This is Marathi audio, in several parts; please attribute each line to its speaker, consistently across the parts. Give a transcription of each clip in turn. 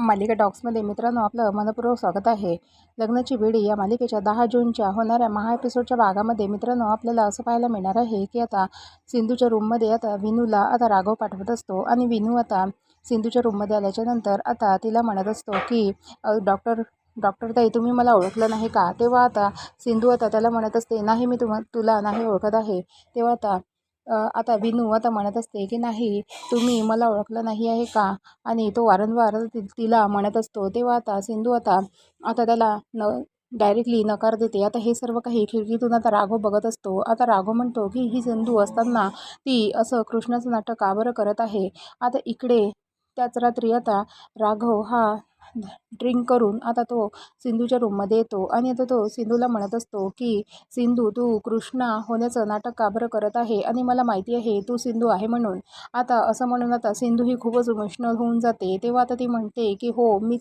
Speaker 1: मालिका टॉक्समध्ये मित्रांनो आपलं मनपूर्वक स्वागत आहे. लग्नाची वेळी या मालिकेच्या दहा जूनच्या होणाऱ्या महा एपिसोडच्या भागामध्ये मित्रांनो आपल्याला असं पाहायला मिळणार आहे की आता सिंधूच्या रूममध्ये आता विनूला आता राघव पाठवत असतो आणि विनू आता सिंधूच्या रूममध्ये आल्याच्यानंतर आता तिला म्हणत असतो की डॉक्टर डॉक्टर ताई तुम्ही मला ओळखलं नाही का? तेव्हा आता सिंधू आता त्याला म्हणत असते नाही मी तुम तुला नाही ओळखत आहे. तेव्हा आता आता विनू आता म्हणत असते की नाही तुम्ही मला ओळखलं नाही आहे का? आणि तो वारंवार ति तिला म्हणत असतो तेव्हा आता सिंधू आता आता त्याला न डायरेक्टली नकार देते. आता हे सर्व काही खिडकीतून आता राघव बघत असतो. आता राघव म्हणतो की ही सिंधू असताना ती असं कृष्णाचं नाटक का बरं करत आहे? आता इकडे त्याच रात्री आता राघव हा ड्रिंक करून आता तो सिंधूच्या रूममध्ये येतो. आणि आता तो सिंधूला म्हणत असतो की सिंधू तू कृष्णा होण्याचं नाटक का बरं करत आहे? आणि मला माहिती आहे तू सिंधू आहे म्हणून. आता असं म्हणून आता सिंधू ही खूपच इमोशनल होऊन जाते. तेव्हा आता ती म्हणते की हो मी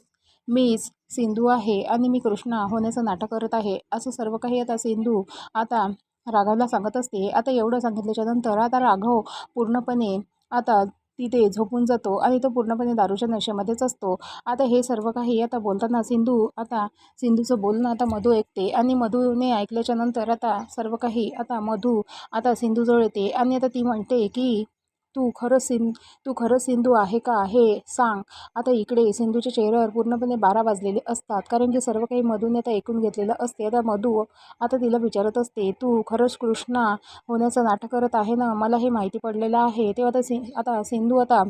Speaker 1: मीच सिंधू आहे आणि मी कृष्णा होण्याचं नाटक करत आहे. असं सर्व काही आता सिंधू आता राघवला सांगत असते. आता एवढं सांगितल्याच्या नंतर आता राघव पूर्णपणे आता तिथे झोपून जातो आणि तो पूर्णपणे दारूच्या नशेमध्येच असतो. आता हे सर्व काही आता बोलताना सिंधू आता सिंधूचं बोलणं आता मधू ऐकते आणि मधूने ऐकल्याच्या नंतर आता सर्व काही आता मधू आता सिंधूजवळ येते आणि आता ती म्हणते की तू खरंच सिं तू खरंच सिंधू आहे का हे सांग. आता इकडे सिंधूच्या चेहऱ्यावर पूर्णपणे बारा वाजलेले असतात. कारण की सर्व काही मधूने आता ऐकून घेतलेलं असते. आता मधू आता तिला विचारत असते तू खरंच कृष्णा होण्याचं नाटक करत आहे ना? मला हे माहिती पडलेलं आहे. तेव्हा आता सि आता सिंधू आता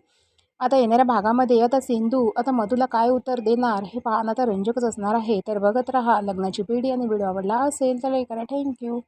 Speaker 1: आता येणाऱ्या भागामध्ये आता सिंधू आता मधूला काय उत्तर देणार? हे पाहणं आता रंजकच असणार आहे. तर बघत राहा लग्नाची पिढी आणि व्हिडिओ आवडला असेल तर करा. थँक्यू